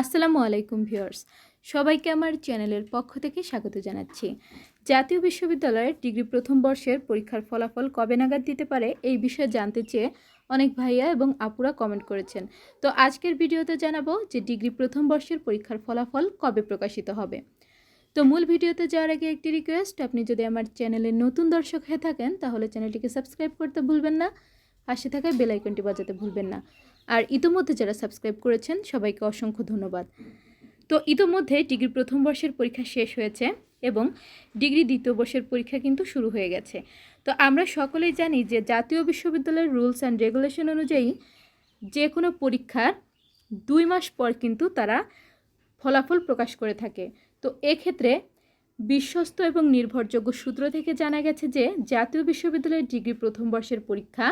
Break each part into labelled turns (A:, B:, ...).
A: আসসালামু আলাইকুম ভিউয়ার্স। সবাইকে আমার চ্যানেলের পক্ষ থেকে স্বাগত জানাচ্ছি। জাতীয় বিশ্ববিদ্যালয়ের ডিগ্রি প্রথম বর্ষের পরীক্ষার ফলাফল কবে নাগাদ দিতে পারে এই বিষয়ে জানতে চেয়ে অনেক ভাইয়া এবং আপুরা কমেন্ট করেছেন। তো আজকের ভিডিওতে জানাব যে ডিগ্রি প্রথম বর্ষের পরীক্ষার ফলাফল কবে প্রকাশিত হবে। তো মূল ভিডিওতে যাওয়ার আগে একটি রিকোয়েস্ট আপনি যদি আমার চ্যানেলের নতুন দর্শক হয়ে থাকেন, তাহলে চ্যানেলটিকে সাবস্ক্রাইব করতে ভুলবেন না। পাশে থাকা বেল আইকনটি বাজাতে ভুলবেন না। আর ইতোমধ্যে যারা সাবস্ক্রাইব করেছেন, সবাইকে অসংখ্য ধন্যবাদ। তো ইতোমধ্যে ডিগ্রি প্রথম বর্ষের পরীক্ষা শেষ হয়েছে এবং ডিগ্রি দ্বিতীয় বর্ষের পরীক্ষা কিন্তু শুরু হয়ে গেছে। তো আমরা সকলেই জানি যে জাতীয় বিশ্ববিদ্যালয়ের রুলস অ্যান্ড রেগুলেশন অনুযায়ী যে কোনো পরীক্ষার দুই মাস পর কিন্তু তারা ফলাফল প্রকাশ করে থাকে। তো এক্ষেত্রে বিশ্বস্ত এবং নির্ভরযোগ্য সূত্র থেকে জানা গেছে যে জাতীয় বিশ্ববিদ্যালয়ের ডিগ্রি প্রথম বর্ষের পরীক্ষা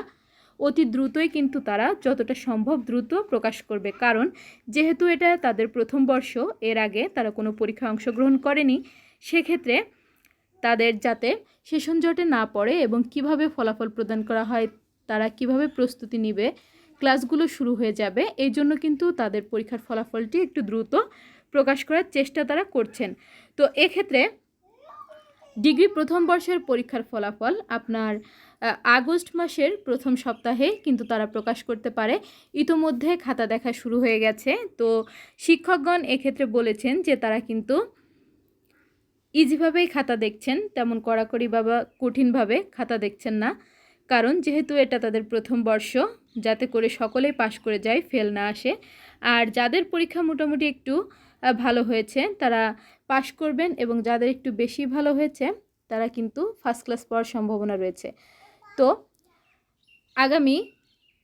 A: অতি দ্রুতই কিন্তু তারা যতটা সম্ভব দ্রুত প্রকাশ করবে। কারণ, যেহেতু এটা তাদের প্রথম বর্ষ, এর আগে তারা কোনো পরীক্ষায় অংশগ্রহণ করেনি, সেক্ষেত্রে তাদের যাতে সেশন জটে না পড়ে এবং কীভাবে ফলাফল প্রদান করা হয়, তারা কীভাবে প্রস্তুতি নেবে, ক্লাসগুলো শুরু হয়ে যাবে, এই জন্য কিন্তু তাদের পরীক্ষার ফলাফলটি একটু দ্রুত প্রকাশ করার চেষ্টা তারা করছেন। তো এক্ষেত্রে ডিগ্রি প্রথম বর্ষের পরীক্ষার ফলাফল আপনার আগস্ট মাসের প্রথম সপ্তাহে কিন্তু তারা প্রকাশ করতে পারে। ইতোমধ্যে খাতা দেখা শুরু হয়ে গেছে। তো শিক্ষকগণ এক্ষেত্রে বলেছেন যে তারা কিন্তু ইজিভাবেই খাতা দেখছেন, তেমন কড়াকড়ি বা বা, কঠিনভাবে খাতা দেখছেন না। কারণ যেহেতু এটা তাদের প্রথম বর্ষ, যাতে করে সকলেই পাশ করে যায়, ফেল না আসে। আর যাদের পরীক্ষা মোটামুটি একটু ভালো হয়েছে, তারা পাশ করবেন এবং যাদের একটু বেশি ভালো হয়েছে, তারা কিন্তু ফার্স্ট ক্লাস পাওয়ার সম্ভাবনা রয়েছে। তো আগামী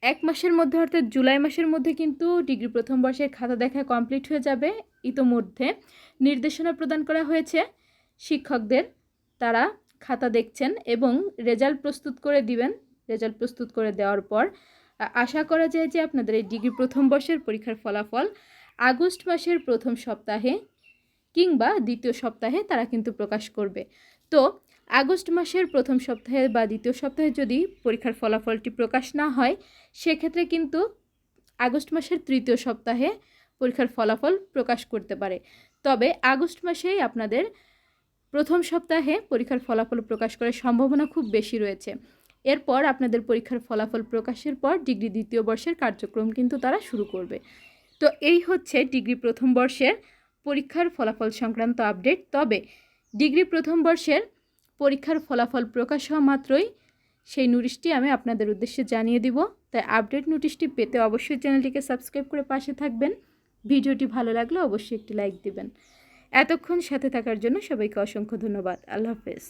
A: এক মাসের মধ্যে অর্থাৎ জুলাই মাসের মধ্যে কিন্তু ডিগ্রি প্রথম বর্ষের খাতা দেখা কমপ্লিট হয়ে যাবে। ইতোমধ্যে নির্দেশনা প্রদান করা হয়েছে। শিক্ষকদের তারা খাতা দেখছেন এবং রেজাল্ট প্রস্তুত করে দিবেন। রেজাল্ট প্রস্তুত করে দেওয়ার পর আশা করা যায় যে আপনাদের এই ডিগ্রি প্রথম বর্ষের পরীক্ষার ফলাফল আগস্ট মাসের প্রথম সপ্তাহে কিংবা দ্বিতীয় সপ্তাহে তারা কিন্তু প্রকাশ করবে। তো আগস্ট মাসের প্রথম সপ্তাহে বা দ্বিতীয় সপ্তাহে যদি পরীক্ষার ফলাফলটি প্রকাশ না হয়, সেক্ষেত্রে কিন্তু আগস্ট মাসের তৃতীয় সপ্তাহে পরীক্ষার ফলাফল প্রকাশ করতে পারে। তবে আগস্ট মাসেই আপনাদের প্রথম সপ্তাহে পরীক্ষার ফলাফল প্রকাশ করার সম্ভাবনা খুব বেশি রয়েছে। এরপর আপনাদের পরীক্ষার ফলাফল প্রকাশের পর ডিগ্রি দ্বিতীয় বর্ষের কার্যক্রম কিন্তু তারা শুরু করবে। তো এই হচ্ছে ডিগ্রি প্রথম বর্ষের পরীক্ষার ফলাফল সংক্রান্ত আপডেট, তবে ডিগ্রি প্রথম বর্ষের পরীক্ষার ফলাফল প্রকাশ হওয়া মাত্রই সেই নোটিশটি আমি আপনাদের উদ্দেশ্যে জানিয়ে দিব। তাই আপডেট নোটিশটি পেতে অবশ্যই চ্যানেলটিকে সাবস্ক্রাইব করে পাশে থাকবেন। ভিডিওটি ভালো লাগলে অবশ্যই একটি লাইক দিবেন। এতক্ষণ সাথে থাকার জন্য সবাইকে অসংখ্য ধন্যবাদ। আল্লাহ হাফেজ।